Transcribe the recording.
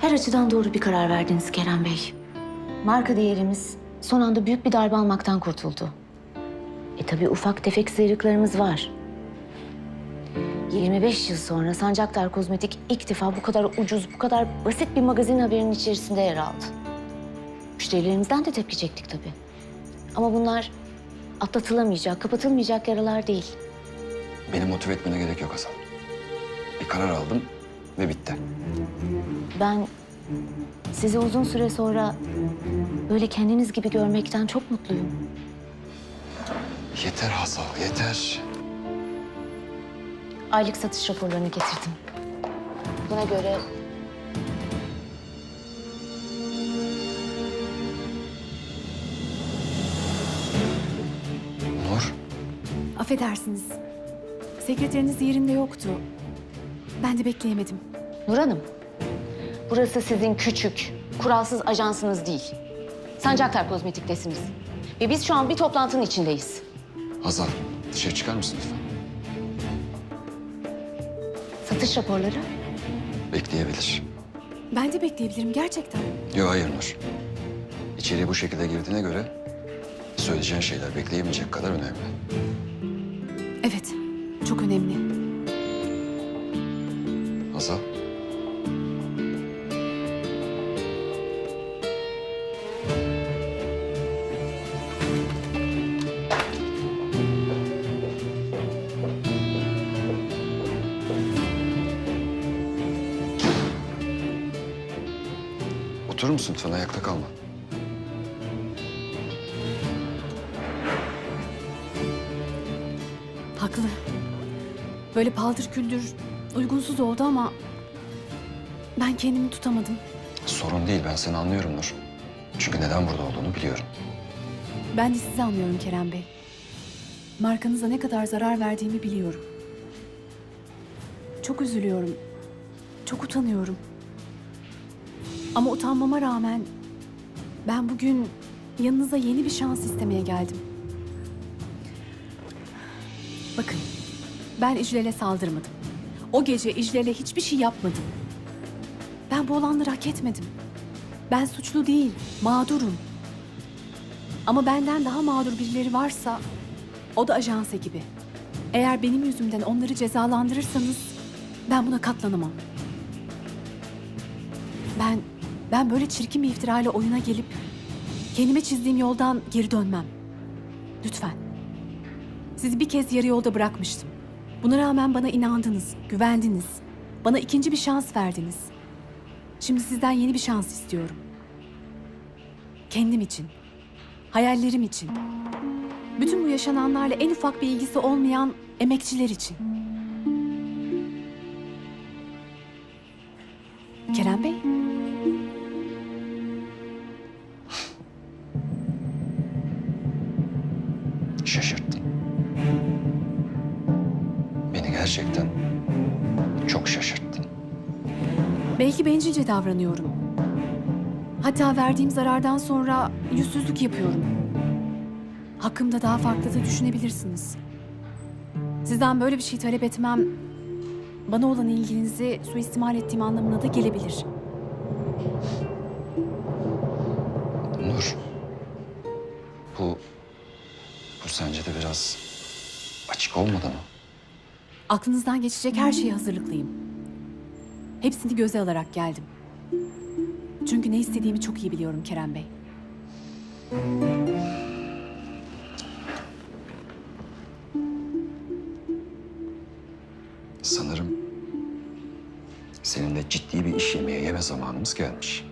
Her açıdan doğru bir karar verdiniz Kerem Bey. Marka değerimiz son anda büyük bir darbe almaktan kurtuldu. E tabii ufak tefek sıyrıklarımız var. 25 yıl sonra Sancaktar Kozmetik ilk defa bu kadar ucuz, bu kadar basit bir magazin haberinin içerisinde yer aldı. Müşterilerimizden de tepki çektik tabii. Ama bunlar atlatılamayacak, kapatılmayacak yaralar değil. Beni motive etmene gerek yok Hasan. Bir karar aldım ve bitti. Ben sizi uzun süre sonra böyle kendiniz gibi görmekten çok mutluyum. Yeter Hasan, yeter. Aylık satış raporlarını getirdim. Buna göre Nur, Affedersiniz. Sekreteriniz yerinde yoktu. Ben de bekleyemedim. Nur Hanım, burası sizin küçük, kuralsız ajansınız değil. Sancaktar Kozmetik'tesiniz. Ve biz şu an bir toplantının içindeyiz. Hazal dışarı çıkar mısın lütfen? Satış raporları Bekleyebilir. Ben de bekleyebilirim gerçekten. Yok hayır Nur. İçeriye bu şekilde girdiğine göre söyleyeceğin şeyler bekleyemeyecek kadar önemli. Evet, çok önemli. Hazal. Oturur musun lütfen? Ayakta kalma. Haklı. Böyle paldır küldür uygunsuz oldu ama ben kendimi tutamadım. Sorun değil. Ben seni anlıyorum Nur. Çünkü neden burada olduğunu biliyorum. Ben de sizi anlıyorum Kerem Bey. Markanıza ne kadar zarar verdiğimi biliyorum. Çok üzülüyorum. Çok utanıyorum. Ama utanmama rağmen ben bugün yanınıza yeni bir şans istemeye geldim. Bakın, ben İclal'e saldırmadım. O gece İclal'e hiçbir şey yapmadım. Ben bu olanları hak etmedim. Ben suçlu değil, mağdurum. Ama benden daha mağdur birileri varsa o da ajans ekibi. Eğer benim yüzümden onları cezalandırırsanız ben buna katlanamam. Ben ben böyle çirkin bir iftirayla oyuna gelip kendime çizdiğim yoldan geri dönmem. Lütfen. Sizi bir kez yarı yolda bırakmıştım. Buna rağmen bana inandınız, güvendiniz. Bana ikinci bir şans verdiniz. Şimdi sizden yeni bir şans istiyorum. Kendim için, hayallerim için. Bütün bu yaşananlarla en ufak bir ilgisi olmayan emekçiler için. Kerem Bey, gerçekten çok şaşırttın. belki bencilce davranıyorum. Hatta verdiğim zarardan sonra yüzsüzlük yapıyorum. Hakkımda daha farklı da düşünebilirsiniz. Sizden böyle bir şey talep etmem bana olan ilginizi suistimal ettiğim anlamına da gelebilir. Nur. Bu... Bu sence de biraz açık olmadı mı? Aklınızdan geçecek her şeye hazırlıklıyım. Hepsini göze alarak geldim. Çünkü ne istediğimi çok iyi biliyorum Kerem Bey. Sanırım seninle ciddi bir iş yemeğe yeme zamanımız gelmiş.